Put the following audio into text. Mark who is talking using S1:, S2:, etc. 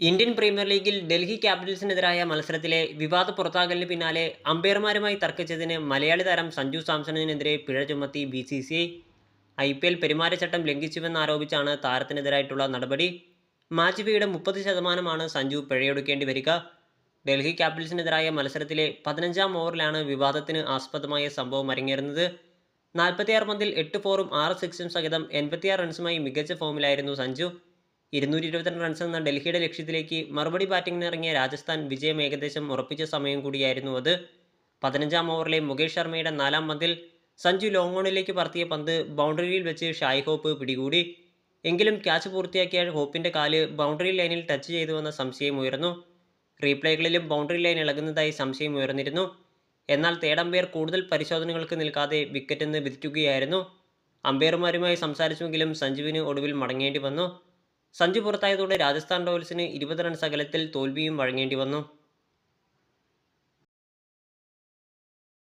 S1: Indian premier ലീഗിൽ ഡൽഹി ക്യാപിറ്റൽസിനെതിരായ മത്സരത്തിലെ വിവാദ പുറത്താകലിന് പിന്നാലെ അമ്പയർമാരുമായി തർക്കിച്ചതിന് മലയാളി താരം സഞ്ജു സാംസണിനെതിരെ പിഴ ചുമത്തി B C C I. P L പെരുമാറ്റച്ചട്ടം ലംഘിച്ചുവെന്നാരോപിച്ചാണ് താരത്തിനെതിരായിട്ടുള്ള നടപടി. മാച്ച് ഫീയുടെ മുപ്പത് ശതമാനമാണ് സഞ്ജു പിഴയൊടുക്കേണ്ടി വരിക. ഡൽഹി ക്യാപിറ്റൽസിനെതിരായ മത്സരത്തിലെ പതിനഞ്ചാം ഓവറിലാണ് വിവാദത്തിന് ആസ്പദമായ സംഭവം അരങ്ങേറുന്നത്. നാൽപ്പത്തിയാറ് പന്തിൽ എട്ട് ഫോറും ആറ് സിക്സും സഹിതം എൺപത്തിയാറ് റൺസുമായി മികച്ച ഫോമിലായിരുന്നു സഞ്ജു. ഇരുന്നൂറ്റി ഇരുപത്തിരണ്ട് റൺസ് എന്ന ഡൽഹിയുടെ ലക്ഷ്യത്തിലേക്ക് മറുപടി ബാറ്റിംഗിന് ഇറങ്ങിയ രാജസ്ഥാൻ വിജയം ഏകദേശം ഉറപ്പിച്ച സമയം കൂടിയായിരുന്നു അത്. പതിനഞ്ചാം ഓവറിലെ മുകേഷ് ശർമ്മയുടെ നാലാം പന്തിൽ സഞ്ജു ലോങ് ഓണിലേക്ക് പറത്തിയ പന്ത് ബൗണ്ടറിയിൽ വെച്ച് ഷായ് ഹോപ്പ് പിടികൂടി. എങ്കിലും ക്യാച്ച് പൂർത്തിയാക്കിയ ഹോപ്പിന്റെ കാൽ ബൗണ്ടറി ലൈനിൽ ടച്ച് ചെയ്തുവെന്ന സംശയം ഉയർന്നു. റീപ്ലേകളിലും ബൗണ്ടറി ലൈൻ ഇളകുന്നതായി സംശയം ഉയർന്നിരുന്നു. എന്നാൽ തേർഡ് അമ്പയർ കൂടുതൽ പരിശോധനകൾക്ക് നിൽക്കാതെ വിക്കറ്റെന്ന് വിധിക്കുകയായിരുന്നു. അമ്പയർമാരുമായി സംസാരിച്ചുവെങ്കിലും സഞ്ജുവിന് ഒടുവിൽ മടങ്ങേണ്ടി വന്നു. സഞ്ജു പുറത്തായതോടെ രാജസ്ഥാൻ റോയൽസിന് ഇരുപത് റൺസ് അകലത്തിൽ തോൽവിയും വഴങ്ങേണ്ടി വന്നു.